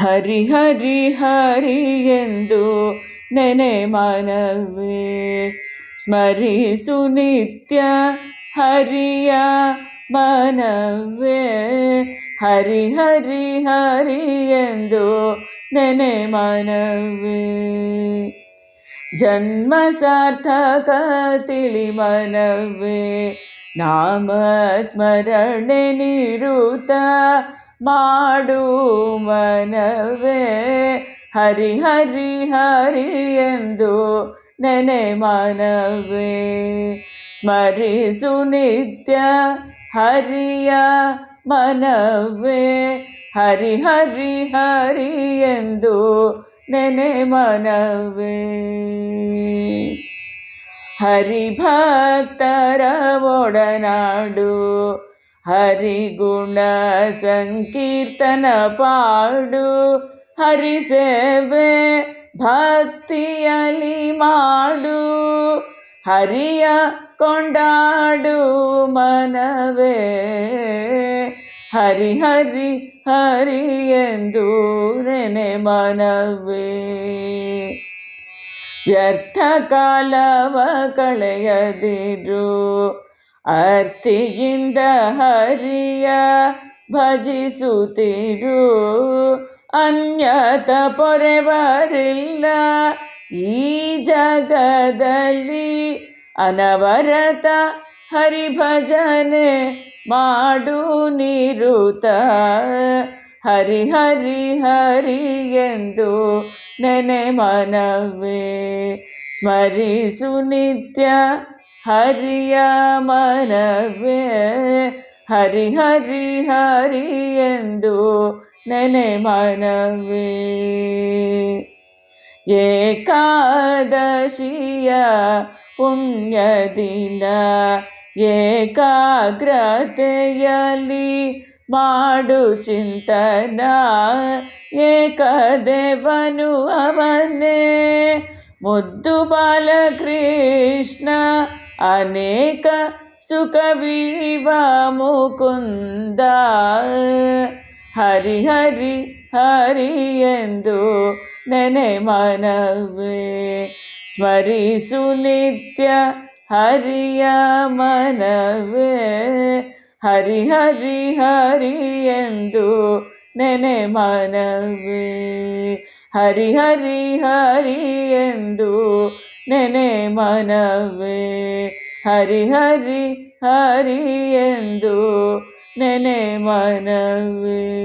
ಹರಿ ಹರಿ ಹರಿ ಎಂದು ನೆನೆ ಮನವೇ ಸ್ಮರಿಸು ನಿತ್ಯ ಹರಿಯ ಮನವೇ ಹರಿ ಹರಿ ಹರಿ ಎಂದು ನೆನೆ ಮನವೇ ಜನ್ಮ ಸಾರ್ಥಕ ತಿಳಿ ಮನವೇ ನಾಮ ಸ್ಮರಣೆ ನಿರುತ ಮಾಡು ಮನವೇ. ಹರಿ ಹರಿ ಹರಿ ಎಂದು ನೆನೆ ಮನವೇ. ಸ್ಮರಿಸು ನಿತ್ಯ ಹರಿಯ ಮನವೇ. ಹರಿ ಹರಿ ಹರಿ ಎಂದು ನೆನೆ ಮನವೇ. ಹರಿಭಕ್ತರ ಒಡನಾಡು ಹರಿಗುಣ ಸಂಕೀರ್ತನ ಪಾಡು. ಹರಿ ಸೇವೆ ಭಕ್ತಿಯಲಿ ಮಾಡು. ಹರಿಯ ಕೊಂಡಾಡು ಮನವೇ. ಹರಿ ಹರಿ ಹರಿ ಎಂದು ನೆನೆ ಮನವೇ. ವ್ಯರ್ಥ ಕಾಲವ ಕಳೆಯದಿರು. ಅರ್ತಿಯಿಂದ ಹರಿಯ ಭಜಿಸುತ್ತಿರು. ಅನ್ಯತ ಪೊರೆವರಿಲ್ಲ ಈ ಜಗದಲ್ಲಿ. ಅನವರತ ಹರಿಭಜನೆ ಮಾಡು ನಿರುತ. ಹರಿ ಹರಿ ಹರಿ ಎಂದು ನೆನೆ ಮನವೇ. ಸ್ಮರಿಸು ನಿತ್ಯ ಹರಿಯ ಮನವೇ, ಹರಿ ಹರಿ ಹರಿ ಎಂದು ನೆನೆ ಮನವೇ. ಏಕಾದಶಿಯ ಪುಣ್ಯ ದಿನ ಏಕಾಗ್ರತೆಯಲ್ಲಿ ಮಾಡು ಚಿಂತನ, ಏಕದೇವನು ಅವನೇ. ಮುದ್ದು ಬಾಲಕೃಷ್ಣ ಅನೇಕ ಸುಖವೀವ ಮುಕುಂದ ಹರಿ ಹರಿ ಹರಿ ಎಂದು ನೆನೆ ಮನವೇ ಸ್ಮರಿಸು ನಿತ್ಯ ಹರಿಯ ಮನವೇ ಹರಿ ಹರಿ ಹರಿ ಎಂದು ನೆನೆ ಮನವೇ ಹರಿ ಹರಿ ಹರಿ ಎಂದು ನೆನೆ ಮನವೇ. ಹರಿ ಹರಿ ಹರಿ ಎಂದು ನೆನೆ ಮನವೇ.